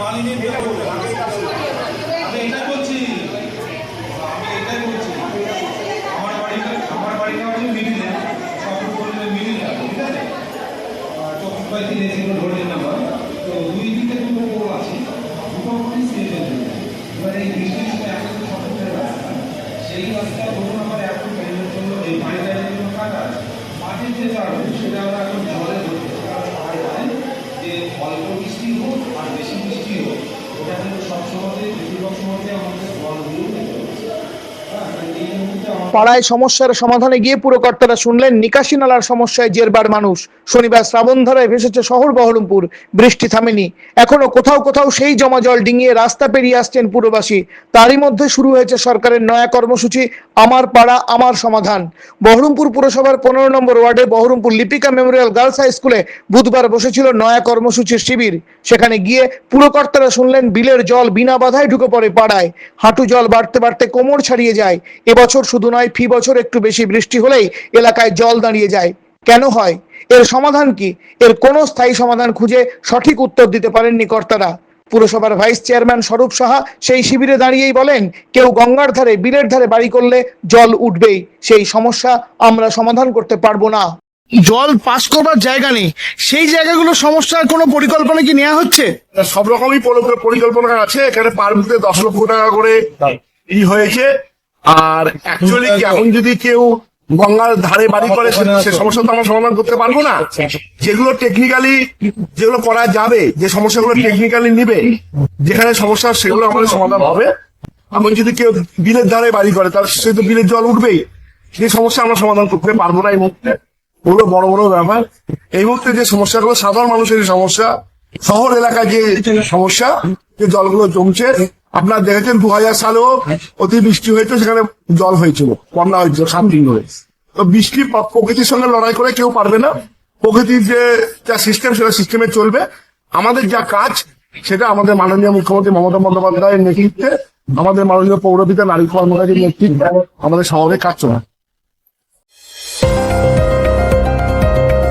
মালিনী আমি এটাই বলছি। আমি এটাই বলছি। আমার বাড়িটা আমার বাড়িটা হচ্ছে মিডিলে সব বললে মিডিলে ঠিক আছে? আর চব্বিশ বাই তিন এসে রোডের নাম্বার তো দুই দিকে দুটো পোল আছে, দুটো এই বৃষ্টির সময় এখন তো রাস্তা, সেই রাস্তা ধরুন আমার এখন ট্রেনের জন্য, এই লাইনের জন্য কাটা আছে? মাঠের যে চাড়ু সেটা আমরা এখন জলে সবসময় বেশিরভাগ সময়তে আমাদের পাড়ায় সমস্যার সমাধানে গিয়ে পুরকর্তারা শুনলেন, নিকাশি নালার সমস্যায় জেরবার মানুষ। শনিবার শ্রাবণধারায় ভেসেছে শহর বহরমপুর, বৃষ্টি থামেনি। এখনও কোথাও কোথাও সেই জমা জল ডিঙিয়ে রাস্তা পেরিয়ে আসছেন পুরবাসী। তারই মধ্যে শুরু হয়েছে সরকারের নয়া কর্মসূচি, আমার পাড়া, আমার সমাধান। বহরমপুর পুরসভার পনেরো নম্বর ওয়ার্ডে Baharampur Lipika memorial girls high স্কুলে বুধবার বসেছিল নয়া কর্মসূচির শিবির। সেখানে গিয়ে পুরকর্তারা শুনলেন, বিলের জল বিনা বাধায় ঢুকে পড়ে পাড়ায়। হাঁটু জল বাড়তে বাড়তে কোমর ছাড়িয়ে যায়। এবছর শুধু নয় ফি বছর একটু বেশি বৃষ্টি হলেই এলাকায় জল দাঁড়িয়ে যায়। কেন হয়? এর সমাধান কি? এর কোনো স্থায়ী সমাধান খুঁজে সঠিক উত্তর দিতে পারেননি কর্তারা। পুরসভার ভাইস চেয়ারম্যান স্বরূপ সাহা সেই শিবিরে দাঁড়িয়েই বলেন কেউ গঙ্গার ধারে বিলের ধারে বাড়ি করলে জল উঠবেই। সেই সমস্যা আমরা সমাধান করতে পারব না। জল পাস করবার জায়গা নেই। সেই জায়গাগুলো সমস্যার কোনো পরিকল্পনা কি নেওয়া হচ্ছে? সব রকমই পরিকল্পনা আছে। এখানে পার দশ লক্ষ টাকা করে ই হয়েছে। আর অ্যাকচুয়ালি কি, এখন যদি কেউ গঙ্গার ধারে বাড়ি করে, সে- সমস্যা তো আমরা সমাধান করতে পারব না। যেগুলো টেকনিক্যালি যেগুলো করা যাবে, যে সমস্যাগুলো টেকনিক্যালি নিবে, যেখানে সমস্যা সেগুলো আমাদের সমাধান হবে। এমন যদি কেউ বিলের ধারে বাড়ি করে তার সে তো বিলের জল উঠবেই। সেই সমস্যা আমরা সমাধান করতে পারব না এই মুহূর্তে। ওগুলো বড় বড় ব্যাপার। এই মুহূর্তে যে সমস্যাগুলো, সাধারণ মানুষের সমস্যা, শহর এলাকায় যে সমস্যা, যে জলগুলো জমছে আপনারা দেখেছেন দু হাজার সালেও অতি বৃষ্টি হয়েছে, সেখানে জল হয়েছিল। বন্যা হয়েছিল, সাত ধরে। তো বৃষ্টি প্রকৃতির সঙ্গে লড়াই করে কেউ পারবে না। প্রকৃতির যে যা সিস্টেম সেটা সিস্টেমে চলবে। আমাদের যা কাজ, সেটা আমাদের মাননীয় মুখ্যমন্ত্রী মমতা বন্দ্যোপাধ্যায়ের নেতৃত্বে, আমাদের মাননীয় পৌরপিতা নারী কর্মকারীর নেতৃত্বে আমাদের শহরে কাজ চলে